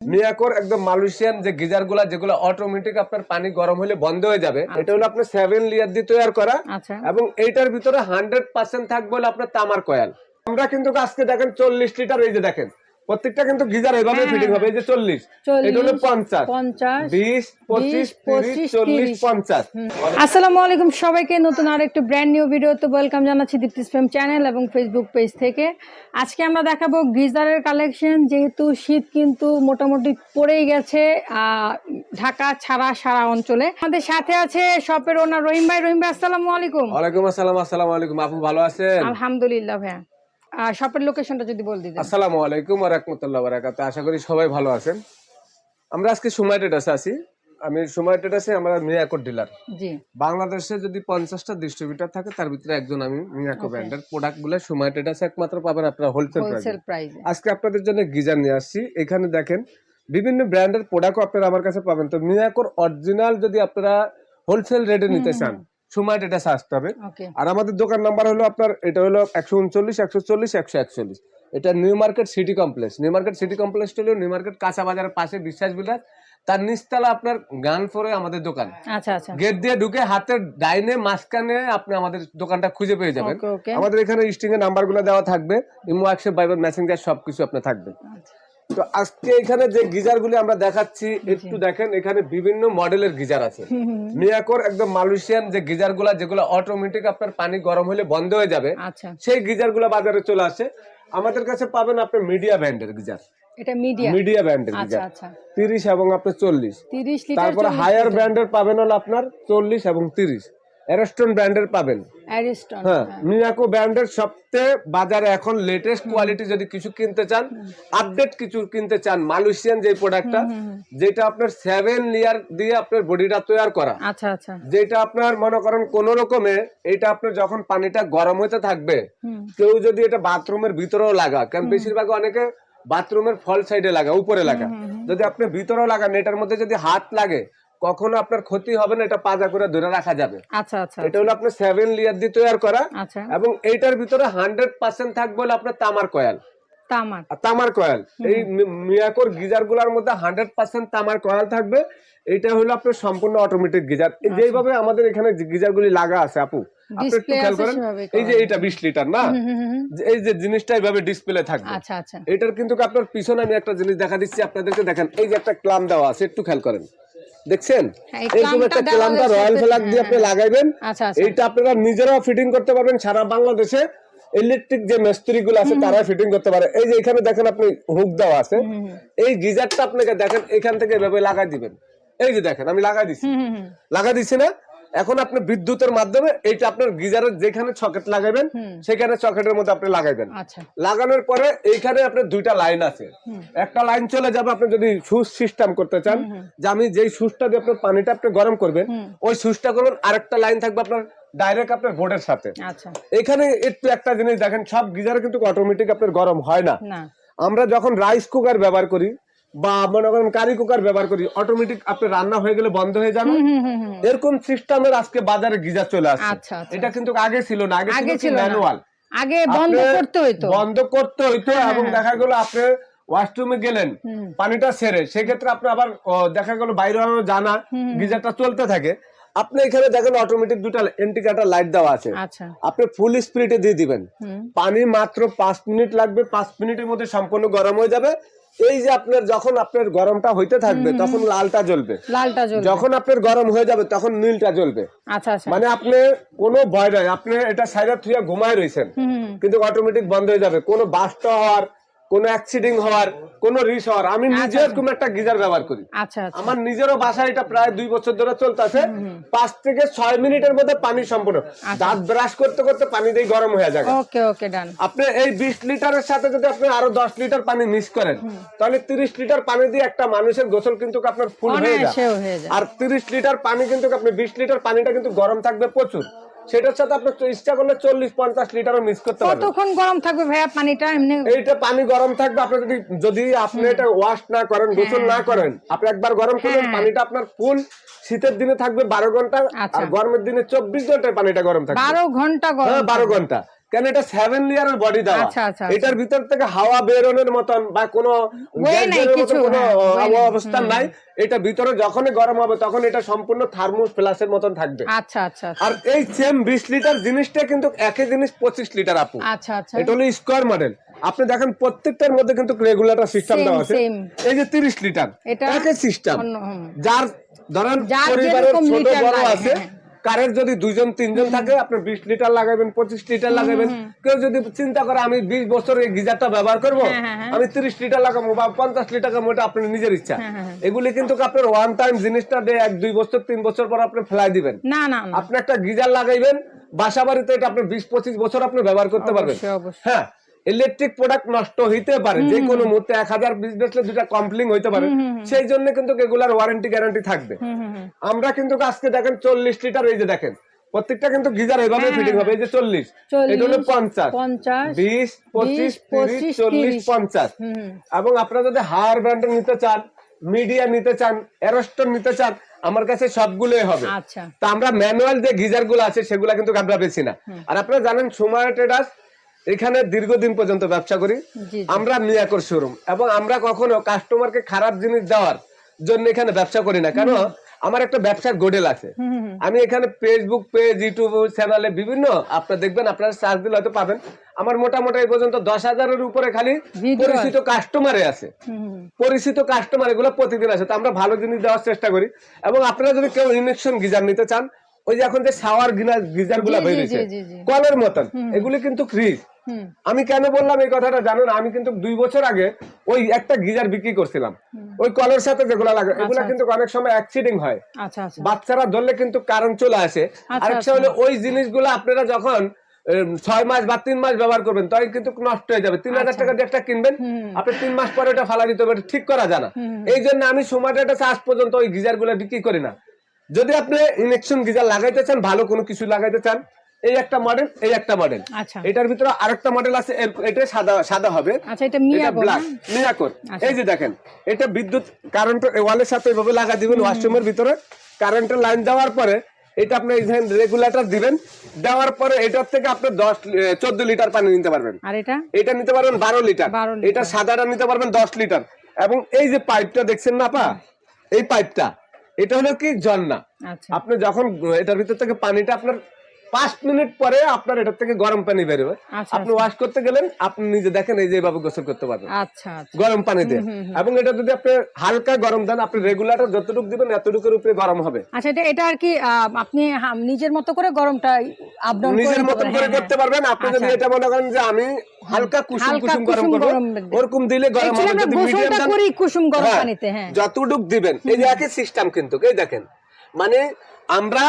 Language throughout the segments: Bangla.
মিয়াকোর একদম মালয়েশিয়ান যে গিজারগুলা যেগুলো অটোমেটিক আপনার পানি গরম হলে বন্ধ হয়ে যাবে এটা হলো আপনার সেভেন লিয়ার দিয়ে তৈরি করা। আচ্ছা। এবং এইটার ভিতরে হান্ড্রেড পার্সেন্ট থাকবে হলো আপনার তামার কয়াল। আমরা কিন্তু আজকে দেখেন চল্লিশ লিটার এই যে দেখেন প্রত্যেকটা কিন্তু গিজার এভাবে হ্যাঁ, ফিটিং হবে। এই যে চল্লিশ এটা হলো পঞ্চাশ। পঞ্চাশ বিশ পঁচিশ পঁচিশ, চল্লিশ পঞ্চাশ। আসসালামু আলাইকুম সবাইকে নতুন আর একটু ব্র্যান্ড নিউ ভিডিওতে ওয়েলকাম জানাচ্ছি দীপ্তি স্প্যাম চ্যানেল এবং ফেসবুক পেজ থেকে। আজকে আমরা দেখাবো গিজারের কালেকশন যেহেতু শীত কিন্তু মোটামুটি পড়েই গেছে আহ, ঢাকা ছাড়া সারা অঞ্চলে। আমাদের সাথে আছে শপের ওনার রহিম ভাই। রহিম ভাই আসসালামু আলাইকুম। ওয়ালাইকুম আসসালাম আসসালামু আলাইকুম। আপু ভালো আছেন? আলহামদুলিল্লাহ ভাইয়া। আর শপের লোকেশনটা যদি বল দিতেন। আসসালামু আলাইকুম ওয়া রাহমাতুল্লাহি ওয়া বারাকাতুহু। আশা করি সবাই ভালো আছেন। আমরা আজকে সময় ট্রেডার্সে আছি। আমি সময় ট্রেডার্সে আমরা মিয়াকোর ডিলার জি। বাংলাদেশে যদি পঞ্চাশটা ডিস্ট্রিবিউটার থাকে তার ভিতরে একজন আমি মিয়াকো ব্র্যান্ডের প্রোডাক্টগুলো সময় ট্রেডার্সে একমাত্র পাবেন আপনারা হোলসেল প্রাইসে হোলসেল প্রাইসে আজকে আপনাদের জন্য গিজার নিয়ে আসছি। এখানে দেখেন বিভিন্ন ব্র্যান্ডের প্রোডাক্টও আপনারা আমার কাছে পাবেন। তো মিয়াকোর অরিজিনাল যদি আপনারা হোলসেল রেটে নিতে চান সময় ট্রেডার্সে আসতে হবে। আর আমাদের দোকান নাম্বার হলো আপনার এটা হলো একশো উনচল্লিশ একশো চল্লিশ একশো একচল্লিশ। এটা New Market City Complex New Market City Complex হলো নিউ মার্কেট কাঁচা বাজারের পাশে বিশ্বাস বিলাস তার নিচতলা আপনার গান ফোরে আমাদের দোকান। আচ্ছা আচ্ছা। গেট দিয়ে ঢুকে হাতের ডাইনে মাঝখানে আপনি আমাদের দোকানটা খুঁজে পেয়ে যাবেন। আমাদের এখানে স্টিং এর নাম্বারগুলো দেওয়া থাকবে। ইমো অ্যাক্সেপ বাইবার মেসেঞ্জার সবকিছু আপনার থাকবে। তো আজকে এখানে যে গিজারগুলি আমরা দেখাচ্ছি একটু দেখেন এখানে বিভিন্ন মডেলের গিজার আছে। মিয়াকোর একদম মালয়েশিয়ান যে গিজারগুলা যেগুলো অটোমেটিক আপনার পানি গরম হলে বন্ধ হয়ে যাবে সেই গিজারগুলো বাজারে চলে আসে। আমাদের কাছে পাবেন আপনি মিডিয়া ব্র্যান্ডের গিজার। মিডিয়া। ব্র্যান্ডের গিজার। তিরিশ এবং আপনার চল্লিশ। তারপরে হায়ার ব্র্যান্ডের পাবেন হলো আপনার 40 এবং 30 অ্যারেস্টন ব্র্যান্ডের পাবেন। হ্যাঁ মিয়াকো ব্র্যান্ডের সবচেয়ে বাজারে এখন লেটেস্ট কোয়ালিটি যদি কিছু কিনতে চান আপডেট কিছু কিনতে চান মালয়েশিয়ান যে প্রোডাক্টটা যেটা আপনার সেভেন লেয়ার দিয়ে আপনার বডিটা তৈরি করা। আচ্ছা আচ্ছা। যেটা আপনার মনে করেন কোন রকমে এটা আপনার যখন পানিটা গরম হতে থাকবে কেউ যদি এটা বাথরুমের ভিতরেও লাগা কারণ বেশিরভাগ অনেকে বাথরুমের ফল সাইডে লাগা উপরে লাগা। যদি আপনি ভিতরেও লাগান এটার মধ্যে যদি হাত লাগে কখনো আপনার ক্ষতি হবে না এটা পাজা করে ধরে রাখা যাবে। আচ্ছা আচ্ছা এটা হলো আপনার সেভেন লেয়ার দিয়ে তৈরি করা আচ্ছা। এবং এইটার ভিতরে হান্ড্রেড পার্সেন্ট থাকবে হলো আপনার তামার কয়াল। তামার। তামার কয়াল এই মিয়াকোর গিজারগুলার মধ্যে হান্ড্রেড পার্সেন্ট তামার কয়াল থাকবে। এটা হলো আপনার সম্পূর্ণ অটোমেটিক গিজার। যেভাবে আমাদের এখানে গিজার গুলি লাগা আছে আপু আপনি একটু খেয়াল করেন এই যে এটা বিশ লিটার না? এই যে জিনিসটা এইভাবে ডিসপ্লে থাকবে। আচ্ছা আচ্ছা। এটার কিন্তু আপনার পিছনে আমি একটা জিনিস দেখা দিচ্ছি আপনাদেরকে দেখেন এই যে একটা ক্লাম দেওয়া আছে একটু খেয়াল করেন। দেখছেন? হ্যাঁ, একটা ক্লামটা রয়্যাল ফ্ল্যাগ দিয়ে আপনি হ্যাঁ, লাগাইবেন। আচ্ছা আচ্ছা। এইটা আপনারা নিজেরাও ফিটিং করতে পারবেন। সারা বাংলাদেশে ইলেকট্রিক যে মিস্ত্রি গুলো আছে তারা ফিটিং করতে পারে। এই যে এখানে দেখেন আপনি হুক দেওয়া আছে। এই গিজারটা আপনাকে দেখেন এখান থেকে এভাবে লাগাই দিবেন। এই যে দেখেন আমি লাগাই হুম। লাগাই দিছি না? এখন আপনি বিদ্যুতের মাধ্যমে এইটা আপনার গিজারের যেখানে সকেট লাগাবেন সেখানে সকেটের মধ্যে আপনি লাগাইবেন। আচ্ছা। লাগানোর পরে এইখানে আপনার দুইটা লাইন আছে। একটা লাইন চলে যাবে আপনি যদি সুইচ সিস্টেম করতে চান যে আমি যেই সুইচটা দিয়ে আপনার পানিটা আপনি গরম করবেন ওই সুইচটা করবেন আরেকটা লাইন থাকবে আপনার ডাইরেক্ট আপনার বোর্ডের সাথে। আচ্ছা। এখানে একটু একটা জিনিস দেখেন সব গিজারে কিন্তু অটোমেটিক আপনার গরম হয় না। আমরা যখন রাইস কুকার ব্যবহার করি বা মনে করেন কারি কুকার ব্যবহার করি অটোমেটিক আপনি রান্না হয়ে গেলে বন্ধ হয়ে যাবে। এরকম সিস্টেমের আজকে বাজারে গিজার চলে আসছে। আচ্ছা আচ্ছা। এটা কিন্তু আগে ছিল না আগে ছিল ম্যানুয়াল আগে বন্ধ করতে হইতো। বন্ধ করতে হইতো এবং দেখা গেল আপনি ওয়াশরুমে গেলেন পানিটা সেরে। সেক্ষেত্রে আপনি আবার দেখা গেল বাইরে জানা গিজারটা চলতে থাকে। আপনি এখানে দেখেন অটোমেটিক দুটা ইন্ডিকেটর লাইট দেওয়া আছে। আচ্ছা। আপনি ফুল স্পিডে দিয়ে দিবেন। পানি মাত্র পাঁচ মিনিট লাগবে পাঁচ মিনিটের মধ্যে সম্পূর্ণ গরম হয়ে যাবে। এই যে আপনার যখন আপনার গরমটা হইতে থাকবে তখন লালটা জ্বলবে। লালটা জ্বলবে। যখন আপনার গরম হয়ে যাবে তখন নীলটা জ্বলবে। আচ্ছা আচ্ছা। মানে আপনি কোনো ভয় নাই আপনি এটা সাইডে থুয়ে ঘুমায় রয়েছেন কিন্তু অটোমেটিক বন্ধ হয়ে যাবে। কোনো বাস্ট হওয়ার কোনো অ্যাক্সিডেন্ট হওয়ার কোনো রিস হওয়ার আমি নিজে এরকম একটা গিজার ব্যবহার করি। আচ্ছা আচ্ছা। আমার নিজেরও বাসায় এটা প্রায় দুই বছর ধরে চলতেছে। পাঁচ থেকে ছয় মিনিটের মধ্যে পানি সম্পূর্ণ। দাঁত ব্রাশ করতে করতে পানি দিয়ে গরম হয়ে যাবে ওকে ওকে ডান। আপনি এই বিশ লিটারের সাথে যদি আপনি আরও দশ লিটার পানি মিক্স করেন তাহলে তিরিশ লিটার পানি দিয়ে একটা মানুষের গোসল কিন্তু আপনার ফুল হয়ে যায়। আর তিরিশ লিটার পানি কিন্তু আপনি বিশ লিটার পানিটা কিন্তু গরম থাকবে প্রচুর। সেটার সাথে আপনি ইচ্ছা করলে চল্লিশ পঞ্চাশ লিটারও মিক্স করতে পারবেন। কতক্ষণ গরম থাকবে ভাইয়া পানিটা এমনি? এইটা পানি গরম থাকবে আপনি যদি যদি আপনি এটা ওয়াশ না করেন গোসল না করেন আপনি একবার গরম করলেন পানিটা আপনার ফুল শীতের দিনে থাকবে বারো ঘণ্টা আচ্ছা। আর গরমের দিনে চব্বিশ ঘন্টায় পানিটা গরম থাকবে। বারো ঘণ্টা হ্যাঁ বারো ঘণ্টা। কেন এটা সেভেন লেয়ারের বডি দেওয়া? আচ্ছা, এটার ভিতর থেকে হাওয়া বেরোনোর মতন বা কোনো কোনো হ্যাঁ, অবস্থান নাই। এটা ভিতরে যখনই গরম হবে তখন এটা সম্পূর্ণ থার্মোস প্লাসের মতন থাকবে। আচ্ছা আচ্ছা আচ্ছা। আর এই সেম বিশ লিটার জিনিসটা কিন্তু একই জিনিস পঁচিশ লিটার আপু। আচ্ছা আচ্ছা। এটা হলো স্কোয়ার মডেল আপনি দেখেন প্রত্যেকটার মধ্যে কিন্তু রেগুলেটর সিস্টেম দেওয়া আছে। এই যে তিরিশ লিটার এটা একই সিস্টেম যার ধরেন পরিবারের ছোট বড় আছে হ্যাঁ। কারের যদি দুইজন তিনজন থাকে আপনি বিশ লিটার লাগাবেন পঁচিশ লিটার লাগাবেন। কেউ যদি চিন্তা করে আমি বিশ বছর এই গিজারটা ব্যবহার করব হ্যাঁ, হ্যাঁ, হ্যাঁ। আমি তিরিশ লিটার লাগাবো বা পঞ্চাশ লিটার লাগাবো এটা আপনার নিজের ইচ্ছা। এগুলি কিন্তু আপনার ওয়ান টাইম জিনিসটা দিয়ে এক দুই বছর তিন বছর পর আপনি ফেলাই দিবেন। না না আপনি একটা গিজার লাগাইবেন বাসা বাড়িতে এটা আপনি বিশ পঁচিশ বছর আপনি ব্যবহার করতে পারবেন। হ্যাঁ ইলেকট্রিক প্রোডাক্ট নষ্ট হইতে পারে। যে কোনো মুহূর্তে এক হাজার বিশ বেসলে দুটা কমপ্লিং হইতে পারে। সেই জন্য কিন্তু এগুলার ওয়ারেন্টি গ্যারান্টি থাকবে। আমরা কিন্তু আজকে দেখেন চল্লিশ লিটার এই যে দেখেন প্রত্যেকটা কিন্তু গিজার এইভাবে ফিটিং হবে। এই যে চল্লিশ এটা হলো পঞ্চাশ। বিশ পঁচিশ তিরিশ চল্লিশ পঞ্চাশ। এবং আপনারা যদি হায়ার ব্র্যান্ডের নিতে চান মিডিয়া নিতে চান এরস্টন নিতে চান আমার কাছে সবগুলোই হবে। আচ্ছা। তা আমরা ম্যানুয়াল যে গিজারগুলো আছে সেগুলো কিন্তু আমরা বেশি না। আর আপনারা জানেন সুমার ট্রেডার্স এখানে দীর্ঘদিন পর্যন্ত ব্যবসা করি। আমরা মিয়াকর শোরুম। এবং আমরা কখনো কাস্টমারকে খারাপ জিনিস দেওয়ার জন্য এখানে ব্যবসা করি না। কেন? আমার একটা ব্যবসার গোডেল আছে। আমি এখানে ফেসবুক পেজ ইউটিউব চ্যানেলে বিভিন্ন আপনারা দেখবেন আপনারা সার্চ দিলে হয়তো পাবেন। আমার মোটামুটি এই পর্যন্ত দশ হাজারের উপরে খালি পরিচিত কাস্টমারে আছে। পরিচিত কাস্টমার এগুলো প্রতিদিন আছে তো আমরা ভালো জিনিস দেওয়ার চেষ্টা করি। এবং আপনারা যদি কেউ ইনজেকশন গিজার নিতে চান ওই যে এখন যে শাওয়ার গিজারগুলা বেরিয়েছে। কলের মতন এগুলি কিন্তু ফ্রি হুম। আমি কেন বললাম এই কথাটা জানেন আমি কিন্তু দুই বছর আগে ওই একটা গিজার বিক্রি করছিলাম। ওই কলের সাথে যেগুলো লাগে এগুলা কিন্তু অনেক সময় অ্যাক্সিডেন্ট হয়। আচ্ছা আচ্ছা। বাচ্চারা ধরলে কিন্তু কারেন্ট চলে আসে। আরেকটা আচ্ছা। হলো ওই জিনিসগুলো আপনারা যখন ছয় মাস বা তিন মাস ব্যবহার করবেন তখন কিন্তু নষ্ট হয়ে যাবে। তিন হাজার টাকা দিয়ে একটা কিনবেন আপনি তিন মাস পরে ওটা ফালা দিতে পারেন ঠিক করা জানা এই জন্য আমি সময়টা আজ পর্যন্ত ওই গিজারগুলো বিক্রি করি না। যদি আপনি ইলেকশন গিজার লাগাইতে চান ভালো কোনো কিছু লাগাইতে চান এই একটা মডেল এই একটা মডেল আচ্ছা। এটার ভিতরে আরেকটা মডেল আছে এটা সাদা সাদা হবে। আচ্ছা এটা এটা মিয়া ব্ল্যাক মিরাকর আচ্ছা। এই যে দেখেন এটা বিদ্যুৎ কারেন্ট ওয়ালের সাথে এভাবে লাগা দিবেন ওয়াশরুমের ভিতরে। কারেন্টের লাইন দেওয়ার পরে এটা আপনি রেগুলেটর দিবেন দেওয়ার পরে এটার থেকে আপনি দশ চোদ্দ লিটার পানি নিতে পারবেন। আর এটা? এটা নিতে পারবেন বারো লিটার। 12 লিটার। এটা সাদাটা নিতে পারবেন দশ লিটার। এবং এই যে পাইপটা দেখছেন না পা এই পাইপটা এটা হলো কি ঝর্ণা আচ্ছা। আপনি যখন এটার ভিতর থেকে পানিটা আপনার পাঁচ মিনিট পরে আপনার এটার থেকে গরম পানি বেরোবে আচ্ছা, আপনি ওয়াশ করতে গেলেন আপনি নিজে দেখেন এই যে এইভাবে গোসল করতে পারবেন। আচ্ছা আচ্ছা। গরম পানি দিয়ে। এবং এটা যদি আপনি হালকা গরম দেন আপনি রেগুলেটর যতটুকু দিবেন এতটুকুর উপরে গরম হবে। আচ্ছা এটা এটা আর কি আপনি নিজের মতো করে গরমটা আপ ডাউন নিজের মতন করে করতে পারবেন। আপনি যদি এটা মনে করেন যে আমি হালকা কুসুম কুসুম গরম করব ওরকম দিলে গরম হবে যদি মিডিয়াম করি কুসুম গরম হ্যাঁ, পানিতে হ্যাঁ। যতটুক দিবেন। এই যে একই সিস্টেম কিন্তু এই দেখেন। মানে আমরা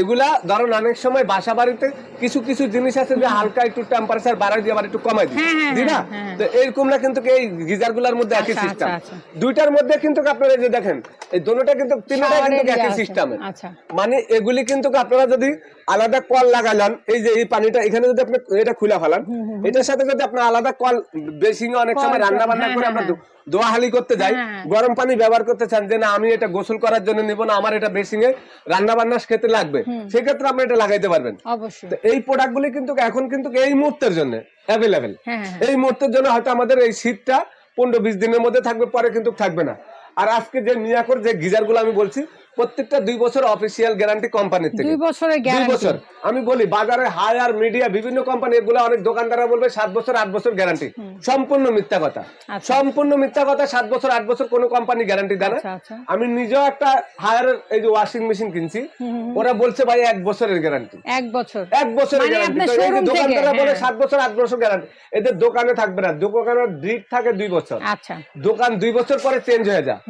এগুলা ধরেন অনেক সময় বাসা বাড়িতে কিছু কিছু জিনিস আছে যে হালকা একটু টেম্পারেচার বাড়াই দিয়ে আবার একটু কমাই দিই হ্যাঁ, হ্যাঁ, দিই না হ্যাঁ। তো এইরকম না কিন্তু এই গিজারগুলার মধ্যে একই আচ্ছা, সিস্টেম আচ্ছা, আচ্ছা। দুইটার মধ্যে কিন্তু আপনারা যে দেখেন এই দোনোটা কিন্তু তিনটাই কিন্তু একই। সিস্টেমের আচ্ছা মানে এগুলি কিন্তু আপনারা যদি আলাদা কল লাগালেন এই যে এই পানিটা এখানে যদি আপনি এটা খুলে ফেলান এটার সাথে যদি আপনি আলাদা কল বেসিং অনেক সময় রান্না বান্না করে আমরা দোয়াহালি করতে যাই। গরম পানি ব্যবহার করতে চান যে না আমি এটা গোসল করার জন্য নিব না আমার এটা বেসিং এ রান্না বান্না খেতে লাগবে সেক্ষেত্রে আপনি এটা লাগাইতে পারবেন। অবশ্যই। প্রোডাক্ট এই প্রোডাক্টগুলি কিন্তু এখন কিন্তু এই মুহূর্তের জন্য অ্যাভেলেবেল হ্যাঁ হ্যাঁ এই মুহূর্তের জন্য হয়তো আমাদের এই শীতটা পনেরো বিশ দিনের মধ্যে থাকবে পরে কিন্তু থাকবে না। আর আজকে যে মিয়াকর যে গিজারগুলো আমি বলছি প্রত্যেকটা দুই বছর অফিসিয়াল গ্যারান্টি কোম্পানির থেকে। দুই বছরের দুই গ্যারান্টি বছর। আমি বলি বাজারে হায়ার মিডিয়া বিভিন্ন কোম্পানি এগুলো অনেক দোকানদাররা বলবে সাত বছর আট বছর গ্যারান্টি সম্পূর্ণ মিথ্যা কথা। আচ্ছা। সম্পূর্ণ মিথ্যা কথা সাত বছর আট বছর কোনো কোম্পানি গ্যারান্টি দেয় না। আচ্ছা আচ্ছা। আমি নিজেও একটা হায়ার এই যে ওয়াশিং মেশিন কিনছি ওরা বলছে ভাই এক বছরের গ্যারান্টি এক বছর। এক বছরের মানে গ্যারান্টি থেকে, দোকানদাররা বলে হ্যাঁ। সাত বছর আট বছর গ্যারান্টি এদের দোকানে থাকবে না। দোকানের ডিট থাকে দুই বছর। আচ্ছা। দোকান দুই বছর পরে চেঞ্জ হয়ে যায়।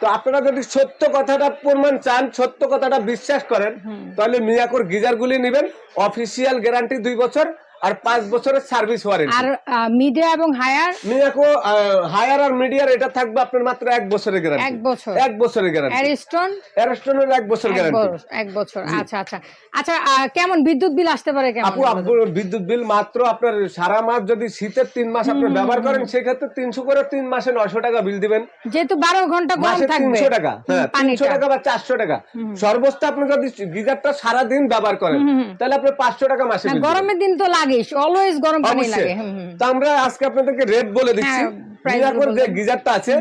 তো আপনারা যদি সত্য কথাটা প্রমাণ চান সত্য কথাটা বিশ্বাস করেন তাহলে মিয়াকোর গিজার গুলি নেবেন। অফিসিয়াল গ্যারান্টি দুই বছর। আর পাঁচ বছরের সার্ভিস ওয়ারেন্টি আর মিডিয়া এবং হায়ার মিয়াকো হায়ার আর মিডিয়ার এটা থাকবে আপনার মাত্র এক বছরের গ্যারান্টি এক বছর। এক বছরের গ্যারান্টি অ্যারিস্টন অ্যারস্টনের এক বছর গ্যারান্টি এক বছর। আচ্ছা আচ্ছা। আচ্ছা কেমন বিদ্যুৎ বিল আসতে পারে কেমন? আপু আপনার বিদ্যুৎ বিল মাত্র আপনার সারা মাস যদি শীতের তিন মাস আপনি ব্যবহার করেন সেক্ষেত্রে তিনশো করে তিন মাসে নয়শো টাকা বিল দিবেন। যেহেতু বারো ঘণ্টা গরম থাকবে। তিনশো টাকা হ্যাঁ তিনশো টাকা বা চারশো টাকা। সর্বোচ্চ আপনি যদি গিজারটা সারাদিন ব্যবহার করেন তাহলে আপনি পাঁচশো টাকা মাসে না, গরমের দিন তো লাগে লাগে অলওয়েজ গরম পানি লাগে তো আমরা আজকে আপনাদেরকে রেট বলে দিচ্ছি। হ্যাঁ, গুলো যে গিজারটা আছে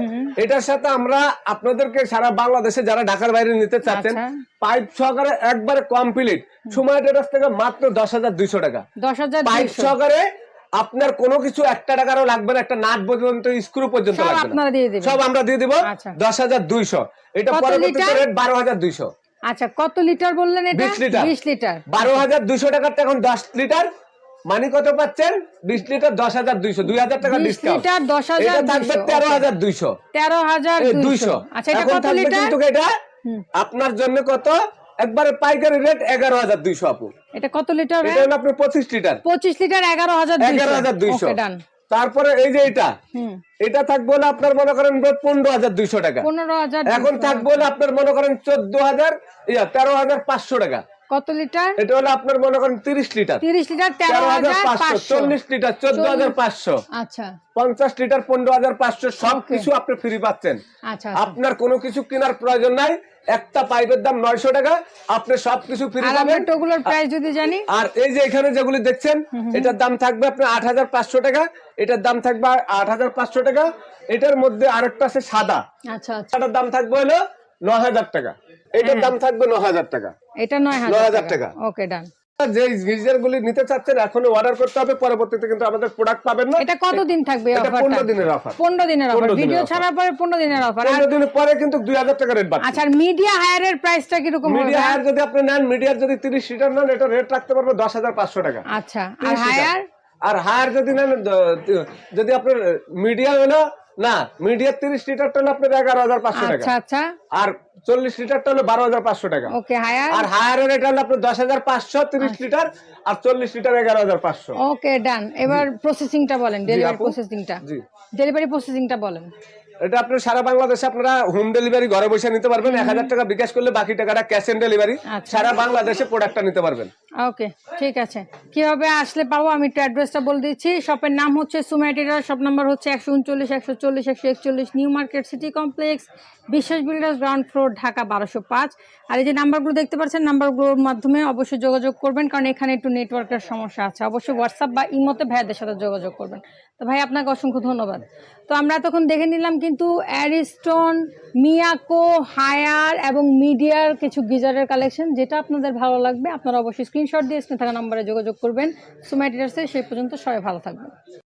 এটার সাথে আমরা আপনাদেরকে সারা বাংলাদেশে যারা ঢাকার বাইরে নিতে চাচ্ছেন আচ্ছা। পাইপ সহকারে একবারে কমপ্লিট সময় থেকে মাত্র দশ হাজার দুইশো টাকা। দশ হাজার পাইপ সহকারে আপনার কোনো কিছু একটা টাকারও লাগবে না একটা নাট পর্যন্ত স্ক্রু পর্যন্ত সব লাগবে সব আমরা দিয়ে দিব আচ্ছা। দশ হাজার দুইশো। এটা পরবর্তীতে রেট বারো হাজার দুইশো। আচ্ছা কত লিটার বললেন এটা? 20 লিটার। বিশ লিটার। বারো হাজার দুইশো টাকার এখন দশ লিটার। মানে কত পাচ্ছেন? বিশ লিটার দশ হাজার দুইশো দুই হাজার টাকা 20 ডিসকাউন্ট লিটার দশ হাজার থাকবে তেরো হাজার দুইশো। তেরো হাজার দুইশো। আচ্ছা এটা এখন থাকবে কিন্তু এটা আপনার জন্য কত? একবারে পাইকারি রেট এগারো হাজার দুইশো আপু। এটা কত লিটার এটা হলো আপনার পঁচিশ লিটার। পঁচিশ লিটার এগারো হাজার এগারো হাজার দুইশো। তারপরে এই যে এটা। এটা থাকবে হলো আপনার মনে করেন পনেরো হাজার দুইশো টাকা। পনেরো হাজার এখন থাকবে হলো আপনার মনে করেন চোদ্দ হাজার তেরো হাজার পাঁচশো টাকা। কত লিটার? এটা হলো আপনার মনে করেন তিরিশ লিটার। তিরিশ লিটার তেরো তেরো হাজার হাজার পাঁচশো পাঁচশো। চল্লিশ লিটার চোদ্দ হাজার পাঁচশো। আচ্ছা। পঞ্চাশ লিটার পনেরো হাজার পাঁচশো সব কিছু আপনি ফ্রি পাচ্ছেন। আচ্ছা আপনার কোনো কিছু কেনার প্রয়োজন নাই একটা পাইপের দাম নয়শো টাকা আপনি সবকিছু ফ্রি আর পাবেন। টোগুলোর প্রাইস যদি জানি? আর এই যে এখানে যেগুলি দেখছেন এটার দাম থাকবে আপনার আট হাজার পাঁচশো টাকা এটার দাম থাকবে আট হাজার পাঁচশো টাকা এটার মধ্যে আরেকটা আছে সাদা। আচ্ছা আচ্ছা। সাদার দাম থাকবে হলো ন হাজার টাকা। এটার দাম থাকবে ন হাজার টাকা। এটা নয় নয় হাজার টাকা। ওকে ডান যে গিজার গুলি নিতে চাচ্ছেন এখনও অর্ডার করতে হবে পরবর্তীতে কিন্তু আমাদের প্রোডাক্ট পাবেন না। এটা কতদিন থাকবে এটা দিনের অফার পনেরো দিনের অফার ভিডিও ছাড়ার পরে পনেরো দিনের অফার পনেরো দিনের পরে কিন্তু দুই হাজার টাকা রেট বাড়ছে। আচ্ছা আর মিডিয়া হায়ারের প্রাইসটা কীরকম হবে? মিডিয়া হায়ার যদি আপনি নেন মিডিয়ার যদি তিরিশ লিটার নেন এটা রেট রাখতে পারব দশ হাজার পাঁচশো টাকা। আচ্ছা আর হায়ার আর হায়ার যদি নেন যদি আপনার মিডিয়া হলো না মিডিয়ার তিরিশ লিটারটা হলো আপনার এগারো হাজার পাঁচশো টাকা। আচ্ছা। আচ্ছা আর চল্লিশ লিটারটা হলো বারো হাজার পাঁচশো টাকা। ওকে হায়ার আর হায়ারের এটা হলো আপনার দশ হাজার পাঁচশো তিরিশ লিটার আর চল্লিশ লিটার এগারো হাজার পাঁচশো। ওকে ডান এবার প্রসেসিংটা বলেন ডেলিভারি। প্রসেসিংটা জি। ডেলিভারি প্রসেসিংটা বলেন। এটা আপনার সারা বাংলাদেশে আপনারা হোম ডেলিভারি ঘরে বসে নিতে পারবেন। এক হাজার টাকা বিকাশ করলে বাকি টাকাটা ক্যাশ অন ডেলিভারি। সারা বাংলাদেশে প্রোডাক্টটা নিতে পারবেন। ওকে ঠিক আছে। কীভাবে আসলে পাবো? আমি একটু অ্যাড্রেসটা বলে দিচ্ছি। শপের নাম হচ্ছে সুমাইটেরা শপ নাম্বার হচ্ছে একশো উনচল্লিশ একশো চল্লিশ একশো একচল্লিশ New Market City Complex Biswas builders ground floor Dhaka বারোশো পাঁচ। আর এই যে নাম্বারগুলো দেখতে পাচ্ছেন নাম্বারগুলোর মাধ্যমে অবশ্যই যোগাযোগ করবেন কারণ এখানে একটু নেটওয়ার্কের সমস্যা আছে। অবশ্যই হোয়াটসঅ্যাপ বা ইমোতে ভাইয়াদের সাথে যোগাযোগ করবেন। তো ভাই আপনাকে অসংখ্য ধন্যবাদ। তো আমরা তখন দেখে নিলাম কিন্তু অ্যারিস্টন মিয়াকো হায়ার এবং মিডিয়ার কিছু গিজারের কালেকশন যেটা আপনাদের ভালো লাগবে, আপনারা অবশ্যই স্ক্রিনশট দিয়ে স্ক্রিন থাকা নাম্বারে যোগাযোগ করবেন। সুমাইটিরাসে সেই পর্যন্ত সবাই ভালো থাকবেন।